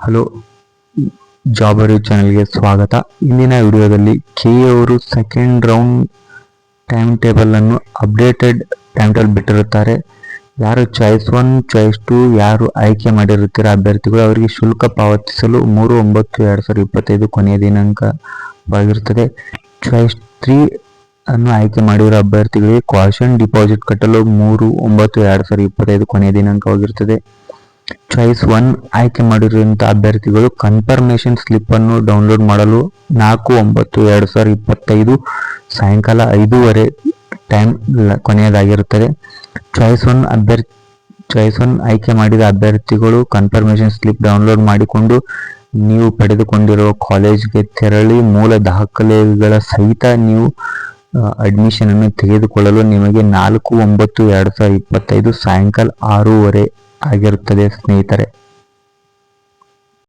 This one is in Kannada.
ಹಲೋ, ಜಾಬರಿ ಚಾನೆಲ್ಗೆ ಸ್ವಾಗತ. ಇಂದಿನ ವಿಡಿಯೋದಲ್ಲಿ ಕೆ ಅವರು ಸೆಕೆಂಡ್ ರೌಂಡ್ ಟೈಮ್ ಟೇಬಲ್ ಅನ್ನು ಅಪ್ಡೇಟೆಡ್ ಟೈಮ್ ಟೇಬಲ್ ಬಿಟ್ಟಿರುತ್ತಾರೆ. ಯಾರು ಚಾಯ್ಸ್ ಒನ್ ಚಾಯ್ಸ್ ಟು ಯಾರು ಆಯ್ಕೆ ಮಾಡಿರುತ್ತೀರ ಅಭ್ಯರ್ಥಿಗಳು, ಅವರಿಗೆ ಶುಲ್ಕ ಪಾವತಿಸಲು ಮೂರು ಒಂಬತ್ತು, ಎರಡು ಸಾವಿರದ ಇಪ್ಪತ್ತೈದು ಕೊನೆಯ ದಿನಾಂಕವಾಗಿರುತ್ತದೆ. ಚಾಯ್ಸ್ ತ್ರೀ ಅನ್ನು ಆಯ್ಕೆ ಮಾಡಿರುವ ಅಭ್ಯರ್ಥಿಗಳಿಗೆ ಕ್ವಾಶನ್ ಡಿಪಾಸಿಟ್ ಕಟ್ಟಲು ಮೂರು ಒಂಬತ್ತು, ಎರಡು ಸಾವಿರದ ಇಪ್ಪತ್ತೈದು ಕೊನೆಯ ದಿನಾಂಕವಾಗಿರುತ್ತದೆ. ಚಾಯ್ಸ್ ಒನ್ ಆಯ್ಕೆ ಮಾಡಿರುವಂತಹ ಅಭ್ಯರ್ಥಿಗಳು ಕನ್ಫರ್ಮೇಷನ್ ಸ್ಲಿಪ್ ಅನ್ನು ಡೌನ್ಲೋಡ್ ಮಾಡಲು ನಾಲ್ಕು, ಒಂಬತ್ತು, ಎರಡು ಸಾವಿರದ ಇಪ್ಪತ್ತೈದು ಸಾಯಂಕಾಲ ಐದೂವರೆ ಟೈಮ್ ಕೊನೆಯದಾಗಿರುತ್ತದೆ. ಚಾಯ್ಸ್ ಒನ್ ಅಭ್ಯರ್ಥಿ ಚಾಯ್ಸ್ ಒನ್ ಆಯ್ಕೆ ಮಾಡಿದ ಅಭ್ಯರ್ಥಿಗಳು ಕನ್ಫರ್ಮೇಷನ್ ಸ್ಲಿಪ್ ಡೌನ್ಲೋಡ್ ಮಾಡಿಕೊಂಡು ನೀವು ಪಡೆದುಕೊಂಡಿರುವ ಕಾಲೇಜ್ಗೆ ತೆರಳಿ ಮೂಲ ದಾಖಲೆಗಳ ಸಹಿತ ನೀವು ಅಡ್ಮಿಷನ್ ಅನ್ನು ತೆಗೆದುಕೊಳ್ಳಲು ನಿಮಗೆ ನಾಲ್ಕು, ಒಂಬತ್ತು, ಎರಡು ಸಾವಿರದ ಇಪ್ಪತ್ತೈದು ಸಾಯಂಕಾಲ ಆರೂವರೆ ಆಗಿರುತ್ತದೆ ಸ್ನೇಹಿತರೆ.